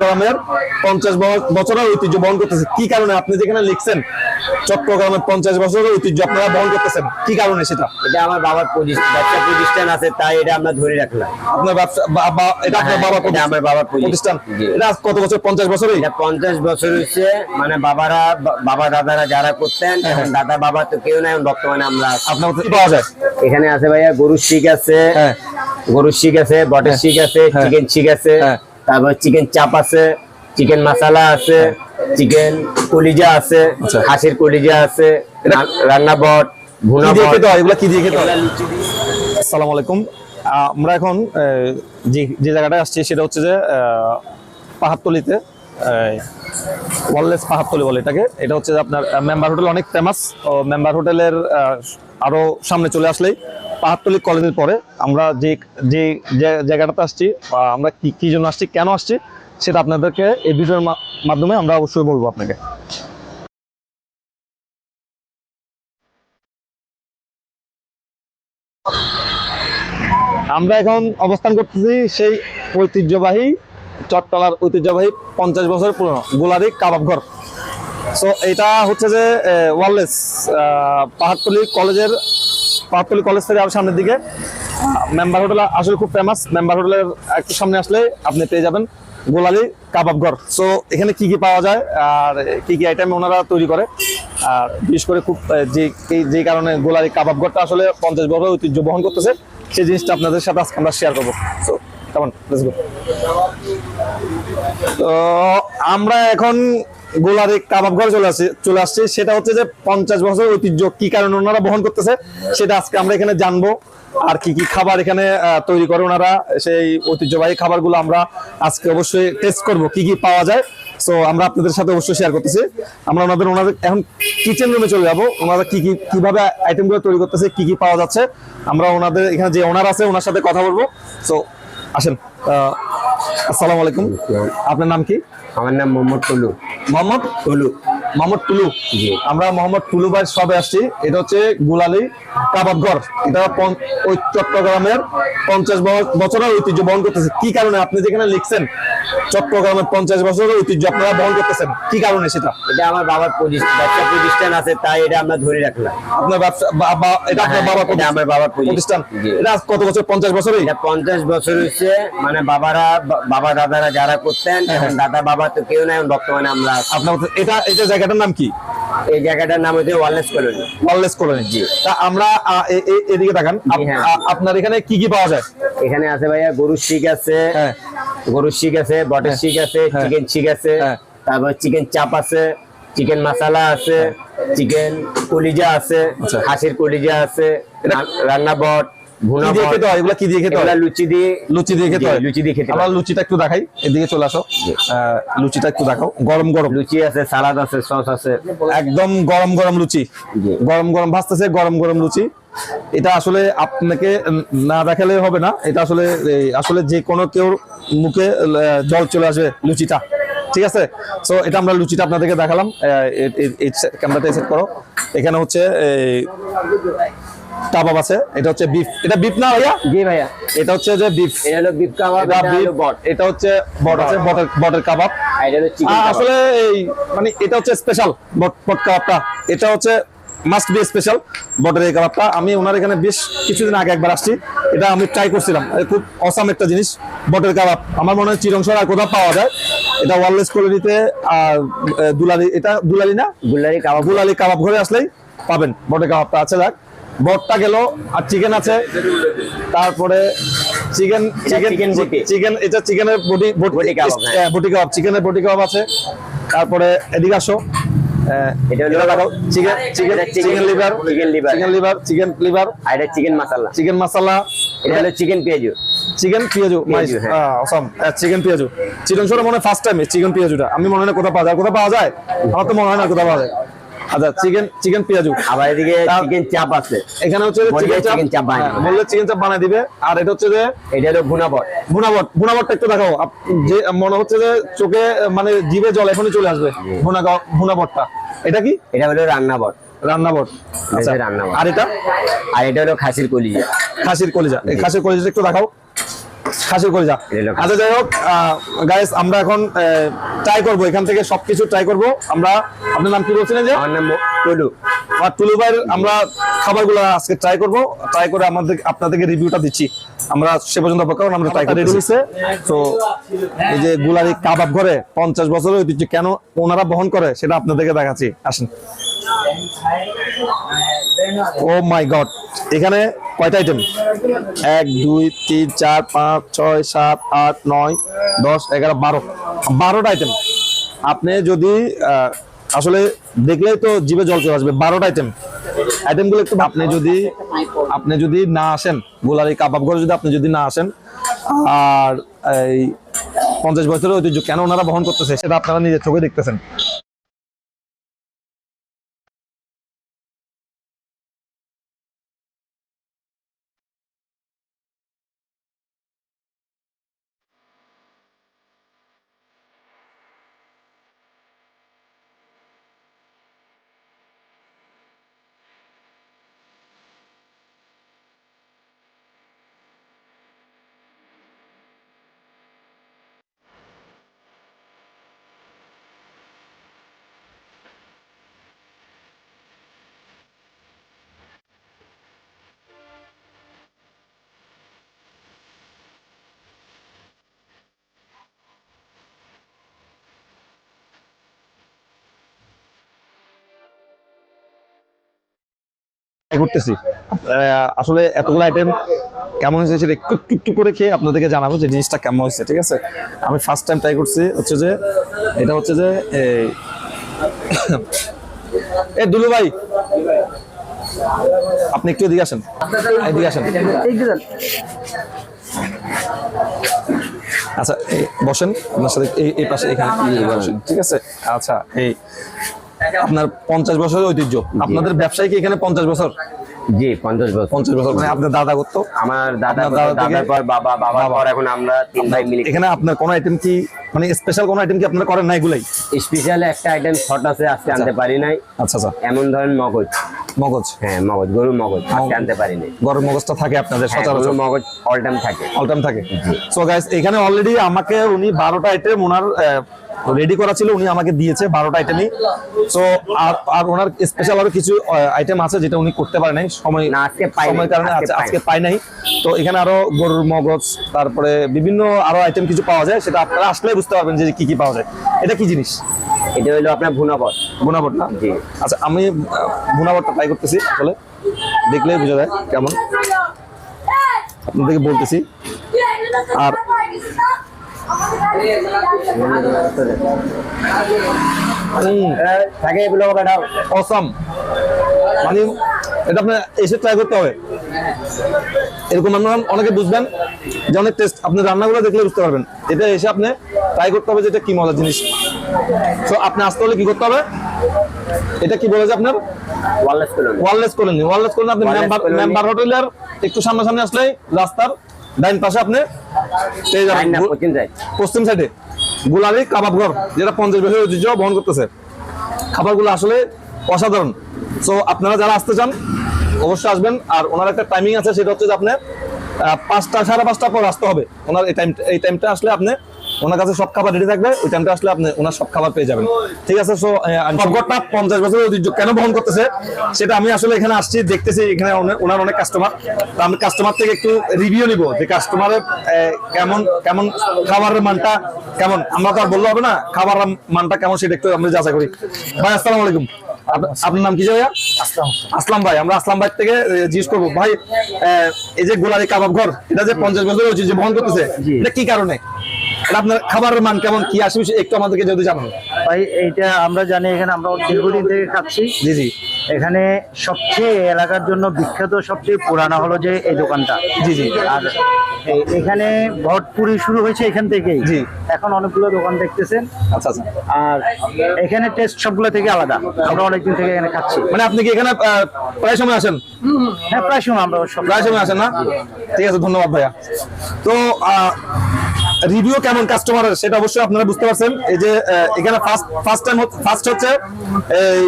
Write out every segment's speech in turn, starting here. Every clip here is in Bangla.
চট্টগ্রামের পঞ্চাশ বছরের ঐতিহ্য বহন করতেছে। কি কারণে? আপনি যেখানে লিখছেন চট্টগ্রামের পঞ্চাশ বছরের ঐতিহ্য আপনারা বহন করতেছেন। কি কারণে সেটা? এটা আমার বাবার ব্যবসা প্রতিষ্ঠান আছে তাই এটা আমরা ধরে রাখলাম। আপনার ব্যবসা এটা আপনার হ্যাঁ, এটা আমার বাবার প্রতিষ্ঠান। এটা কত বছর? পঞ্চাশ বছরই? পঞ্চাশ বছর হচ্ছে মানে বাবারা বাবা দাদারা যারা করতেন এখন দাদা বাবা তো কেউ নাই বর্তমানে আমরা আপনার কি পাওয়া যায়? এখানে আছে ভাইয়া গরুর শিক আছে হ্যাঁ। গরুর শিক আছে বটের শিক আছে হ্যাঁ। চিকেন শিক আছে। হ্যাঁ। তারপর চিকেন চাপ আছে চিকেন মশলা আছে চিকেন কলিজা আছে আচ্ছা। হাঁসের কলিজা আছে রান্না বট ভুনা কি দিয়ে খেতে হয়? এগুলা কি দিয়ে খেতে হয়? এগুলা লুচি দিয়ে- আসসালামু আলাইকুম। আমরা এখন যে যে জায়গাটায় আসছি সেটা হচ্ছে যে পাহাড়তলিতে ওয়ারলেস পাহাড়তলি বলে এটাকে। এটা হচ্ছে যে আপনার মেম্বার হোটেল অনেক ফেমাস ও মেম্বার হোটেলের আহ, আরও সামনে চলে আসলেই পাহাড়তলি কলেজের পরে আমরা যে যে জায়গাটাতে আসছি আমরা কি কি জন্য আসছি, কেন আসছি, সেটা আপনাদেরকে এই ভিডিওর মাধ্যমে আমরা অবশ্যই বলব আপনাকে। আমরা এখন অবস্থান করতেছি সেই ঐতিহ্যবাহী, চট্টলার ঐতিহ্যবাহী পঞ্চাশ বছর পুরনো গোলারি কাবাব ঘর। সো এটা হচ্ছে যে ওয়ারলেস পাহাড়তলি কলেজের পাহাড়তলি কলেজ থেকে আরও সামনের দিকে। মেম্বার হোটেল আসলে খুব ফেমাস মেম্বার হোটেলের একটু সামনে আসলে আপনি পেয়ে যাবেন গোলালি কাবাব ঘর। সো এখানে কি কি পাওয়া যায় আর কি কি আইটেম ওনারা তৈরি করে? আর বিশেষ করে খুব যে যে কারণে গোলালি কাবাব ঘরটা আসলে পঞ্চাশ বছর ঐতিহ্য বহন করতেছে, সেই জিনিসটা আপনাদের সাথে আজকে আমরা শেয়ার করব। সো কেমন তো, আমরা এখন গোলার কাবাব ঘরে চলে আসছে চলে আসছি। সেটা হচ্ছে যে পঞ্চাশ বছর ঐতিহ্য কি কারণে ওনারা বহন করতেছে সেটা আজকে আমরা এখানে জানব। আর কি কি খাবার এখানে তৈরি করে ওনারা সেই ঐতিহ্যবাহী খাবারগুলো আমরা আজকে অবশ্যই টেস্ট করব কি কি পাওয়া যায়। সো আমরা আপনাদের সাথে অবশ্যই শেয়ার করতেছি। আমরা ওনাদের ওনাদের এখন কিচেন রুমে চলে যাব। ওনারা কি কি কীভাবে আইটেমগুলো তৈরি করতেছে কি কি পাওয়া যাচ্ছে আমরা ওনাদের এখানে যে ওনার আছে ওনার সাথে কথা বলব। সো আসেন আহ, আসসালামু আলাইকুম। আপনার নাম কি? আমার নাম মোহাম্মদ টুলু মোহাম্মদ টুলু। মোহাম্মদ টুলু। আমরা মোহাম্মদ টুলু ভাই সবে আসছি। এটা হচ্ছে গুলালি কাবাবঘর এটা ওই চট্টগ্রামের পঞ্চাশ বছরের ঐতিহ্য বহন করতেছে। কি কারণে? আপনি যেখানে লিখছেন চট্টগ্রামের পঞ্চাশ বছরের ঐতিহ্য আপনারা বহন করতেছেন। কি কারণে সেটা? এটা আমার বাবার ব্যবসা প্রতিষ্ঠান আছে তাই এটা আমরা ধরে রাখলাম। আপনার ব্যবসা এটা আপনার হ্যাঁ, বাবার আমার বাবার প্রতিষ্ঠান। এটা কত বছর? পঞ্চাশ বছরই এটা পঞ্চাশ বছর হচ্ছে মানে বাবারা বাবা দাদারা যারা করতেন হ্যাঁ, এখন দাদা বাবা তো কেউ নাই বর্তমানে আমরা আপনার এটা এটা জায়গাটার নাম কি? এই জায়গাটার নাম হচ্ছে ওয়ারলেস কলোনি। Wireless colony. জি। তা আমরা এদিকে হ্যাঁ। আ- আপনার এখানে কি কি পাওয়া যায়? এখানে আছে ভাইয়া গরুর শিক আছে হ্যাঁ। গরুর শিক আছে বটের শিক আছে হ্যাঁ। চিকেন শিক আছে হ্যাঁ। তারপর চিকেন চাপ আছে চিকেন মশলা আছে চিকেন কলিজা আছে আচ্ছা। হাঁসের কলিজা আছে রান্না বট ভুনা খেতে হয়? এগুলা কি দিয়ে খেতে হয়? লুচি দিয়ে লুচি দিয়ে খেতে হয়। লুচি দিয়ে খেতে আমরা লুচিটা একটু দেখাই। এদিকে চলে আসো। লুচিটা একটু দেখাও। গরম গরম। লুচি আছে সালাদ আছে সস আছে। একদম গরম গরম লুচি। গরম গরম ভাজতেছে গরম গরম লুচি। এটা আসলে আপনাকে না দেখালে হবে না। এটা আসলে আসলে যে কোনো কেউ মুখে জল চলে আসবে লুচিটা। ঠিক আছে? সো এটা আমরা লুচিটা আপনাদেরকে দেখালাম। ক্যামেরাতে সেট করো। এখানে হচ্ছে কাবাব আছে। এটা হচ্ছে বিফ এটা বিফ না ভাইয়া? জি ভাইয়া। এটা হচ্ছে যে বিফ এটা হলো বিফ কাবাব এটা হলো বট। এটা হচ্ছে বট আছে বটের বটের কাবাব। এটা হলো চিকেন আসলে এই মানে এটা হচ্ছে স্পেশাল বট বট কাবাবটা। এটা হচ্ছে মাস্ট বি স্পেশাল বটের এই কাবাবটা আমি ওনার এখানে বেশ কিছুদিন আগে একবার আসছি। এটা আমি ট্রাই করছিলাম। খুব অসাম একটা জিনিস বটের কাবাব আমার মনে হয় চিরংশর আর কোথাও পাওয়া যায়। এটা ওয়ারলেস কলোনিতে আর দুলালি এটা দুলালি না? গুল্লারি কাবাব গুলালি কাবাব ঘরে আসলেই পাবেন বটের কাবাবটা আছে যাক বটটা গেল আর চিকেন আছে। তারপরে চিকেন চিকেন। চিকেন এটা চিকেনের বডি বটি কাবাব, হ্যাঁ। বটি কাবাব চিকেনের বটি কাবাব আছে। তারপরে এদিকে আসো। এটা হলো দেখো chicken chicken chicken liver chicken liver chicken liver আর এটা চিকেন মশলা চিকেন মশলা এটা হলো চিকেন পেঁয়াজু চিকেন পেঁয়াজু পেঁয়াজু, হ্যাঁ। অসম চিকেন পেঁয়াজু চিকেন সরে মনে ফার্স্ট টাইম চিকেন পেঁয়াজুটা আমি মনে হয় কোথাও পাওয়া যায়। কোথাও পাওয়া যায়? আমার তো মনে হয় না কোথাও পাওয়া যায়। আচ্ছা চিকেন চিকেন পেঁয়াজু। আবার এদিকে চিকেন চাপ আছে। এখানে হচ্ছে চিকেন চাপ। বললে চিকেন চাপ বানিয়ে দিবে। আর এটা হচ্ছে যে এটা হলো ভুনা বট ভুনাবট। ভুনাবটটা একটু দেখাও। যে মনে হচ্ছে যে চোখে মানে জিভে জল এখনই চলে আসবে ভুনা ভুনাবটটা। এটা কি? এটা হলো রান্না বট রান্নাবট আচ্ছা। রান্নাবট। আর এটা? আর এটা হলো খাসির কলিজা। খাসির কলিজা। এই খাসির কলিজা একটু দেখাও। খাসির কলিজা। আচ্ছা যাই হোক গাইস আমরা এখন ট্রাই করব। এখান থেকে সবকিছু ট্রাই করব। আমরা আপনার নাম কি বলছিলেন যে? আমার নাম টুডু। আর টুলু ভাইয়ের আমরা খাবারগুলো আজকে ট্রাই করব। ট্রাই করে আমাদের আপনাদেরকে রিভিউটা দিচ্ছি। আমরা সে পর্যন্ত অপেক্ষা করুন, আমরা ট্রাই করে হয়েছে। তো এই যে গুলারি কাবাব ঘরে পঞ্চাশ বছরের ঐতিহ্য কেন ওনারা বহন করে সেটা আপনাদেরকে দেখাচ্ছি। আসেন। ও মাই গড এখানে কয়টা আইটেম এক, দুই, তিন, চার, পাঁচ, ছয়, সাত, আট, নয়, দশ, এগারো, বারো। বারোটা আইটেম আপনি যদি আসলে দেখলেই তো জিভে জল চলে আসবে। বারোটা আইটেম আইটেমগুলো একটু আপনি যদি আপনি যদি না আসেন, গোলারি কাবাব ঘরে যদি আপনি যদি না আসেন, আর এই পঞ্চাশ বছরের ঐতিহ্য কেন ওনারা বহন করতেছে, সেটা আপনারা নিজের চোখে দেখতেছেন। করতেছি। আসলে এতগুলো আইটেম কেমন হয়েছে সেটা একটু একটু করে খেয়ে আপনাদেরকে জানাব যে জিনিসটা কেমন হয়েছে, ঠিক আছে? আমি ফার্স্ট টাইম ট্রাই করছি, হচ্ছে যে, এটা হচ্ছে যে এ দুলু ভাই। আপনি একটু এদিকে আসেন। এদিকে আসেন। আচ্ছা এই বসেন, আপনার সাথে এই পাশে এখানে ঠিক আছে? আচ্ছা এই আপনার পঞ্চাশ বছরের ঐতিহ্য। আপনাদের ব্যবসায়ী কি এখানে পঞ্চাশ বছর? জি পঞ্চাশ বছর। পঞ্চাশ বছর। মানে আপনার দাদা করতো? আমার দাদা দাদার পর বাবা বাবার পর এখন আমরা তিন ভাই মিলে। এখানে আপনার কোন আইটেম কি মানে স্পেশাল কোন আইটেম কি আপনারা করেন না এগুলাই? স্পেশাল একটা আইটেম শর্ট আছে আজকে আনতে পারি নাই। আচ্ছা আচ্ছা। এমন ধরেন মগজ। মগজ? হ্যাঁ মগজ গরুর মগজ আজকে আনতে পারি নাই। গরম মগজটা থাকে আপনাদের হ্যাঁ, সচরাচর। মগজ অল টাইম থাকে। অল টাইম থাকে। সো গাইস এখানে অলরেডি আমাকে উনি বারোটা আইটেম ওনার রেডি করা ছিল উনি আমাকে দিয়েছে বারোটা আইটেমই তো আর ওনার স্পেশাল আরও কিছু আইটেম আছে যেটা উনি করতে পারে নাই। সময় না, আজকে পাই নাই, সময় কারণে আজকে আজকে- পাই নাই। তো এখানে আরও গরুর মগজ তারপরে বিভিন্ন আরও আইটেম কিছু পাওয়া যায় সেটা আপনারা আসলে বুঝতে পারবেন যে কি কি পাওয়া যায়। এটা কি জিনিস? এটা হলো আপনার ভুনাপদ ভুনাবট না? জি। আচ্ছা আমি ভুনাবটটা ট্রাই করতেছি আসলে। দেখলেই বোঝা যায় কেমন। আপনাদেরকে বলতেছি। আর থাকে এগুলো অসাম মানে এটা আপনার এসে ট্রাই করতে হবে। এরকম আপনারা অনেকে বুঝবেন যে অনেক টেস্ট আপনি রান্নাগুলো দেখলে বুঝতে পারবেন। এটা এসে আপনি ট্রাই করতে হবে যে এটা কি মজার জিনিস। তো আপনি আসতে হলে কি করতে হবে? এটা কি বলে যে আপনার? Wireless colony wireless colony wireless colony আপনি মেম্বার মেম্বার হোটেলের একটু সামনাসামনি আসলেই রাস্তার ডাইন পাশে আপনি পেয়ে যাবেন। পশ্চিম সাইড গুলালি কাবাব ঘর যেটা পঞ্চাশ বছর ঐতিহ্য বহন করতেছে। খাবারগুলো আসলে অসাধারণ। সো আপনারা যারা আসতে চান অবশ্যই আসবেন। আর ওনার একটা টাইমিং আছে সেটা হচ্ছে যে আপনি পাঁচটা সাড়ে পাঁচটা পর আসতে হবে। ওনার এই টাইম এই টাইমটা আসলে আপনি ওনার কাছে সব খাবার রেডি থাকবে ওই টাইমটা আসলে আপনি ওনার সব খাবার পেয়ে যাবেন। ঠিক আছে সো সবঘরটা পঞ্চাশ বছরের ঐতিহ্য কেন বহন করতেছে সেটা আমি আসলে এখানে আসছি দেখতেছি এখানে ওনার অনেক কাস্টমার তো আমি কাস্টমার থেকে একটু রিভিউ নিব যে কাস্টমারের কেমন কেমন খাবারের মানটা কেমন। আমরা তো আর বললে হবে না খাবারের মানটা কেমন সেটা একটু আমরা যাচাই করি। ভাই আসসালামু আলাইকুম। আপ- আপনার নাম কি যে ভাইয়া? আসলাম। আসলাম ভাই আমরা আসলাম ভাই থেকে জিজ্ঞেস করব ভাই আহ, এই যে গোলারি কাবাব ঘর এটা যে পঞ্চাশ বছর হয়েছে যে বহন করতেছে এটা কি কারণে? আপনার খাবারের মান কেমন? কি আসবে একটু আমাদেরকে যদি জানান। ভাই এইটা আমরা জানি এখানে আমরা দীর্ঘদিন থেকে খাচ্ছি। জি জি। এখানে সবচেয়ে এলাকার জন্য বিখ্যাত সবচেয়ে পুরানো হলো যে এই দোকানটা। জি, জি। আর এখানে ভটপুরি শুরু হয়েছে এখান থেকেই। জি। এখন অনেকগুলো দোকান দেখতেছেন। আচ্ছা আচ্ছা। আর এখানে টেস্ট সবগুলো থেকে আলাদা। আমরা অনেকদিন থেকে এখানে খাচ্ছি। মানে আপনি কি এখানে প্রায় সময় আসেন? হ্যাঁ প্রায় সময় আমরা প্রায় সময় আসেন না? ঠিক আছে ধন্যবাদ ভাইয়া। তো আহ, রিভিউ কেমন কাস্টমারের সেটা অবশ্যই আপনারা বুঝতে পারছেন। এই যে এখানে ফার্স্ট ফার্স্ট টাইম ফার্স্ট হচ্ছে এই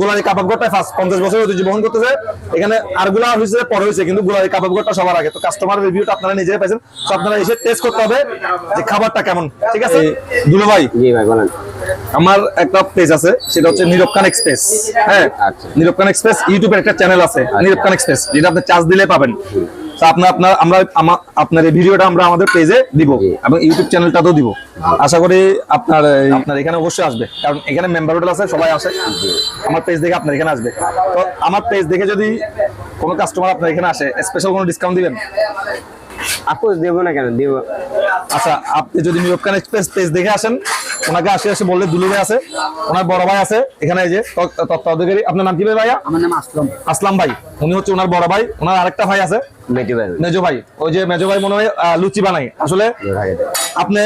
গোলারি কাবাবগড়টা ফার্স্ট পঞ্চাশ বছর ঐতিহ্য বহন করতেছে। এখানে আরগুলা হয়েছে পরে হয়েছে কিন্তু গোলারি কাবাবগড়টা সবার আগে। তো কাস্টমার রিভিউটা আপনারা নিজেই পাইছেন। তো আপনারা এসে টেস্ট করতে হবে যে খাবারটা কেমন। ঠিক আছে? দুলো ভাই। জি ভাই বলেন। আমার একটা পেজ আছে সেটা হচ্ছে নীরব খান এক্সপ্রেস হ্যাঁ? আচ্ছা। নীরব খান এক্সপ্রেস ইউটিউবের একটা চ্যানেল আছে নীরব খান এক্সপ্রেস যেটা আপনি চার্জ দিলে পাবেন। আপনার আপনার আমরা আপনার এই ভিডিওটা আমরা আমাদের পেজে দিব। এবং ইউটিউব চ্যানেলটাতেও দিব। আশা করি আপনার আপনার এখানে অবশ্যই আসবে। কারণ এখানে মেম্বার হোটেল আছে সবাই আসে। আমার পেজ দেখে আপনার এখানে আসবে। তো আমার পেজ দেখে যদি কোনো কাস্টমার আপনার এখানে আসে স্পেশাল কোনো ডিসকাউন্ট দিবেন? আপু দেবো না কেন? দিব। আচ্ছা আপনি যদি এক্সপ্রেস পেজ দেখে আসেন ওনাকে আসে আসে বললে দুলু ভাই আছে ওনার বড় ভাই আছে এখানে এই যে তত্ত্ব- তত্ত্বাধিকারী আপনার নাম কি ভাই ভাইয়া? আমার নাম আসলাম। আসলাম ভাই। উনি হচ্ছে ওনার বড় ভাই ওনার আরেকটা ভাই আছে। মেজো ভাই। ওই যে মেজো ভাই মনে হয় লুচি বানাই আসলে আপনি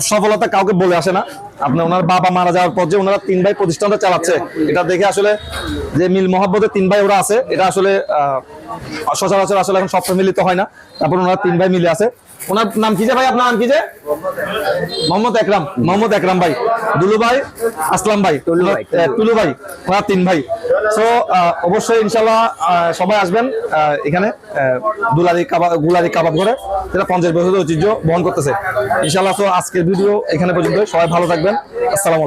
সফলতা কাউকে বলে আসে না। আপনি ওনার বাবা মারা যাওয়ার পর যে ওনারা তিন ভাই প্রতিষ্ঠানটা চালাচ্ছে এটা দেখে আসলে যে মিল মহাব্বতের তিন ভাই ওরা আছে এটা আসলে সচরাচর আসলে এখন সব মিলিত হয় না। তারপর ওনারা তিন ভাই মিলে আছে। ওনার নাম কি যে ভাই? আপনার নাম কি যে? মোহাম্মদ একরাম মোহাম্মদ একরাম ভাই। দুলু ভাই আসলাম ভাই। টুলু ভাই, ওনার তিন ভাই। সো অবশ্যই ইনশাল্লাহ সবাই আসবেন আহ, এখানে দুলারি কাবাব গুলারি কাবাব করে যেটা পঞ্চাশ বছরের ঐতিহ্য বহন করতেছে। ইনশাল্লাহ তো আজকের ভিডিও এখানে পর্যন্ত সবাই ভালো থাকবেন আসসালামু